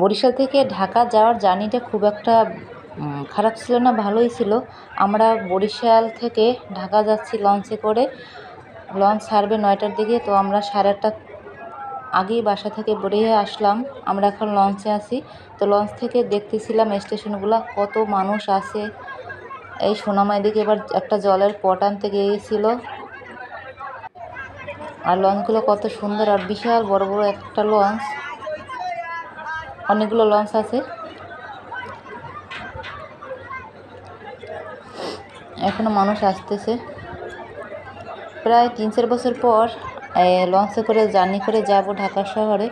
বরিশাল থেকে ঢাকা যাওয়ার জার্নিটা খুব একটা খারাপ ছিল না, ভালোই ছিল। আমরা বরিশাল থেকে ঢাকা যাচ্ছি লঞ্চে করে। লঞ্চ ছাড়বে নয়টার দিকে, তো আমরা সাড়ে আটটা আগেই বাসা থেকে বেরিয়ে আসলাম। আমরা এখন লঞ্চে আছি। তো লঞ্চ থেকে দেখতেছিলাম স্টেশনগুলো, কত মানুষ আছে। এই সোনামাই দিকে এবার একটা জলের পট আনতে গিয়েছিল। আর লঞ্চগুলো কত সুন্দর আর বিশাল বড় বড় একটা লঞ্চ। অনেকগুলো লঞ্চ আছে। এখনও মানুষ আসতেছে। প্রায় তিন চার বছর পর লঞ্চে করে জার্নি করে যাব ঢাকা শহরে।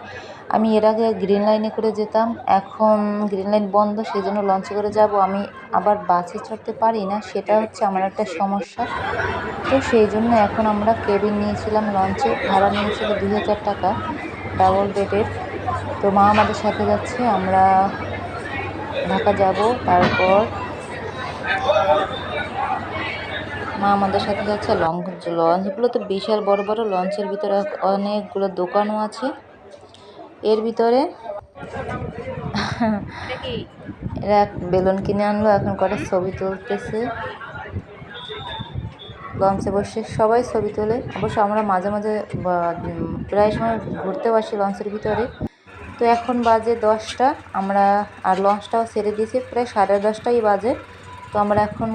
আমি এর আগে গ্রিন লাইনে করে যেতাম। এখন গ্রিন লাইন বন্ধ সেই জন্য লঞ্চে করে যাব। আমি আবার বাসে চড়তে পারি না, সেটা হচ্ছে আমার একটা সমস্যা। তো সেই জন্য এখন আমরা কেবিন নিয়েছিলাম লঞ্চে। ভাড়া নিয়েছিল দুই হাজার টাকা, ডাবল বেডের। তো মা আমাদের সাথে যাচ্ছে, আমরা ঢাকা যাব, তারপর মা আমাদের সাথে যাচ্ছে লঞ্চ লঞ্চগুলো তো বিশাল বড় বড় লঞ্চের ভিতরে অনেকগুলো দোকানও আছে। এর ভিতরে এরা বেলুন কিনে আনলো, এখন কটা ছবি তুলতেছে। লঞ্চে বসে সবাই ছবি তোলে। অবশ্য আমরা মাঝে মাঝে প্রায় সময় ঘুরতেও আসি লঞ্চের ভিতরে। তো এখন বাজে দশটা, আমরা আর লঞ্চটাও ছেড়ে দিয়েছি, প্রায় সাড়ে দশটাই বাজে। তো আমরা এখন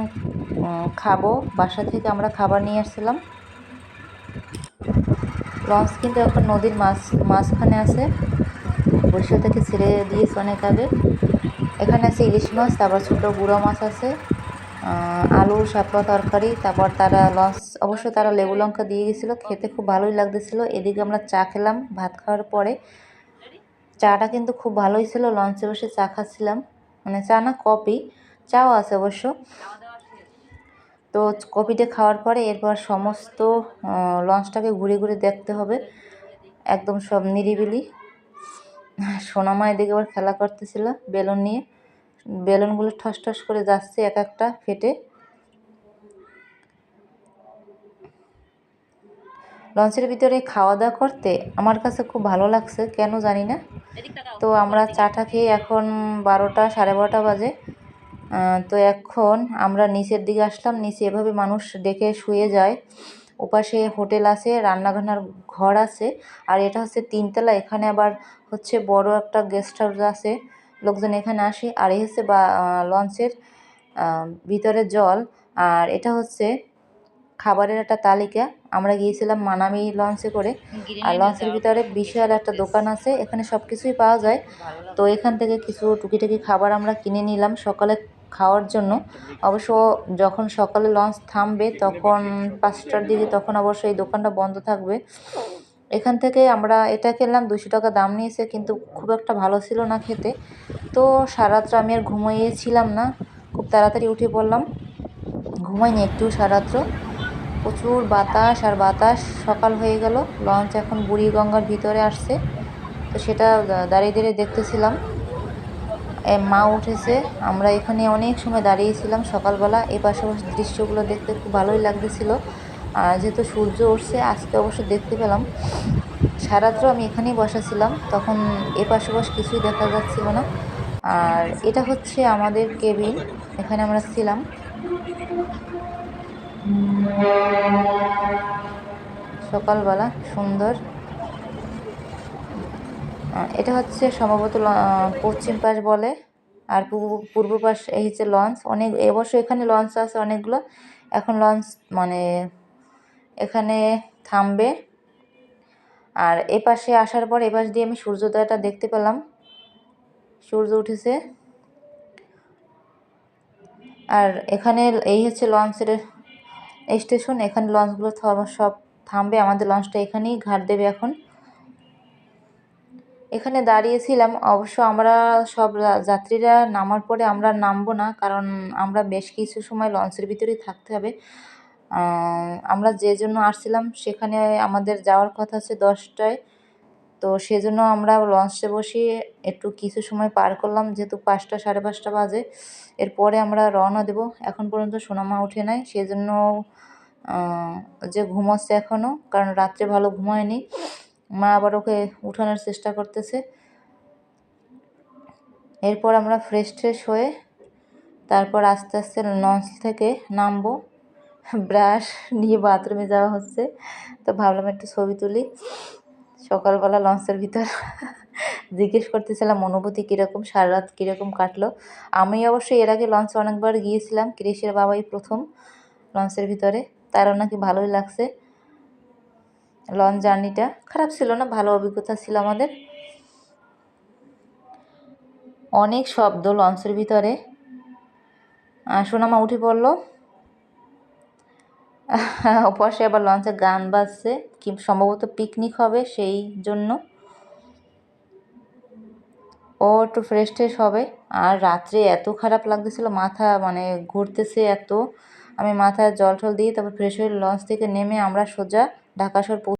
খাব, বাসা থেকে আমরা খাবার নিয়ে আসছিলাম। লঞ্চ কিন্তু এখন নদীর মাছ, মাঝখানে আছে। বসে থেকে ছেড়ে দিয়েছে অনেক আগে। এখানে আছে ইলিশ মাছ, তারপর ছোটো গুঁড়ো মাছ আছে আলু, শাপলা তরকারি, তারপর তারা লঞ্চ অবশ্য তারা লেবু লঙ্কা দিয়ে গেছিল খেতে খুব ভালোই লাগতেছিলো। এদিকে আমরা চা খেলাম, ভাত খাওয়ার পরে চাটা কিন্তু খুব ভালোই ছিল লঞ্চে বসে চা খাচ্ছিলাম। মানে চা না কপি চাও আছে অবশ্য। তো কপিটা খাওয়ার পরে এরপর সমস্ত লঞ্চটাকে ঘুরে ঘুরে দেখতে হবে। একদম সব নিরিবিলি। সোনামা এদিকে আবার খেলা করতেছিল, বেলুন নিয়ে। বেলুনগুলো ঠস ঠস করে যাচ্ছে এক একটা ফেটে। লঞ্চের ভিতরে খাওয়া দাওয়া করতে আমার কাছে খুব ভালো লাগছে, কেন জানি না। তো আমরা চাটা খেয়ে এখন বারোটা, সাড়ে বারোটা বাজে। তো এখন আমরা নিচের দিকে আসলাম, নিচে এভাবে মানুষ ডেকে শুয়ে যায়। ওপাশে হোটেল আছে রান্নাঘানার ঘর আছে, আর এটা হচ্ছে তিনতলা, এখানে আবার হচ্ছে বড় একটা গেস্ট হাউস আছে, লোকজন এখানে আসে, আর এই হচ্ছে বা লঞ্চের ভিতরে জল, আর এটা হচ্ছে খাবারের একটা তালিকা। আমরা গিয়েছিলাম মানামি লঞ্চে করে। আর লঞ্চের ভিতরে। বিশাল একটা দোকান আছে এখানে সব কিছুই পাওয়া যায়। তো এখান থেকে কিছু টুকিটাকি খাবার আমরা কিনে নিলাম সকালে খাওয়ার জন্য। অবশ্য যখন সকালে লঞ্চ থামবে তখন পাঁচটার দিকে তখন অবশ্য এই দোকানটা বন্ধ থাকবে। এখান থেকে আমরা এটা খেলাম দুশো টাকা দাম নিয়েছে কিন্তু খুব একটা ভালো ছিল না খেতে। তো সারাত্র আমি আর ঘুমিয়েছিলাম না খুব তাড়াতাড়ি উঠে পড়লাম। ঘুমাইনি একটু সারাত্র। প্রচুর বাতাস আর বাতাস, সকাল হয়ে গেল। লঞ্চ এখন বুড়িগঙ্গার ভিতরে আসছে। তো সেটা দাঁড়িয়ে দাঁড়িয়ে দেখতেছিলাম। মা উঠেছে। আমরা এখানে অনেক সময় দাঁড়িয়েছিলাম সকালবেলা। এই পাশে দৃশ্যগুলো দেখতে খুব ভালোই লাগতেছিল। আর যেহেতু সূর্য উঠছে, আজকে অবশ্য দেখতে পেলাম। সারাত্র আমি এখানেই বসাছিলাম তখন এ পাশে বস কিছুই দেখা যাচ্ছিল না। আর এটা হচ্ছে আমাদের কেবিন। এখানে আমরা ছিলাম। সকালবেলা, সুন্দর। এটা হচ্ছে সম্ভবত পশ্চিম পাশ বলে, আর পূর্ব পূর্ব পাশ এই হচ্ছে লঞ্চ। অনেক এবছর এখানে লঞ্চ আছে অনেকগুলো। এখন লঞ্চ মানে এখানে থামবে। আর এ পাশে আসার পর এপাশ দিয়ে আমি সূর্যোদয়টা দেখতে পেলাম। সূর্য উঠেছে। আর এখানে এই হচ্ছে লঞ্চের স্টেশন, এখানে লঞ্চগুলো সব থামবে। আমাদের লঞ্চটা এখানেই, ঘাট দেবে এখন। এখানে দাঁড়িয়েছিলাম। অবশ্য আমরা সব যাত্রীরা নামার পরে আমরা নামবো না, কারণ আমরা বেশ কিছু সময় লঞ্চের ভিতরেই থাকতে হবে। আমরা যে জন্য আসছিলাম, সেখানে আমাদের যাওয়ার কথা আছে দশটায়। তো সেজন্য আমরা লঞ্চে বসে একটু কিছু সময় পার করলাম, যেহেতু পাঁচটা, সাড়ে পাঁচটা বাজে। এরপরে আমরা রওনা দেব। এখন পর্যন্ত সোনামা উঠে নাই, সেজন্য যে ঘুমোচ্ছে এখনও কারণ রাত্রে ভালো ঘুমায়নি। মা আবার ওকে উঠানোর চেষ্টা করতেছে। এরপর আমরা ফ্রেশ ট্রেশ হয়ে তারপর আস্তে আস্তে লঞ্চ থেকে নামবো। ব্রাশ নিয়ে বাথরুমে যাওয়া হচ্ছে। তো ভাবলাম একটু ছবি তুলি। সকালবেলা লঞ্চের ভিতর জিজ্ঞেস করতেছিলাম, অনুভূতি কীরকম? সারা রাত কীরকম কাটলো? আমি অবশ্যই এর আগে লঞ্চে অনেকবার গিয়েছিলাম ক্রিসের বাবাই প্রথম লঞ্চের ভিতরে। তারও নাকি ভালোই লাগছে। লঞ্চ জার্নিটা খারাপ ছিল না, ভালো অভিজ্ঞতা ছিল আমাদের। অনেক শব্দ লঞ্চের ভিতরে। সোনামা উঠে পড়ল। পাশে আবার লঞ্চে গান বাজছে, কি সম্ভবত পিকনিক হবে সেই জন্য। ও একটু ফ্রেশ ট্রেশ হবে। আর রাত্রে এত খারাপ লাগতেছিল, মাথা মানে ঘুরতেছে এত। আমি মাথায় জল টল দিয়ে তারপর ফ্রেশ হয়ে লঞ্চ থেকে নেমে আমরা সোজা ঢাকা শহর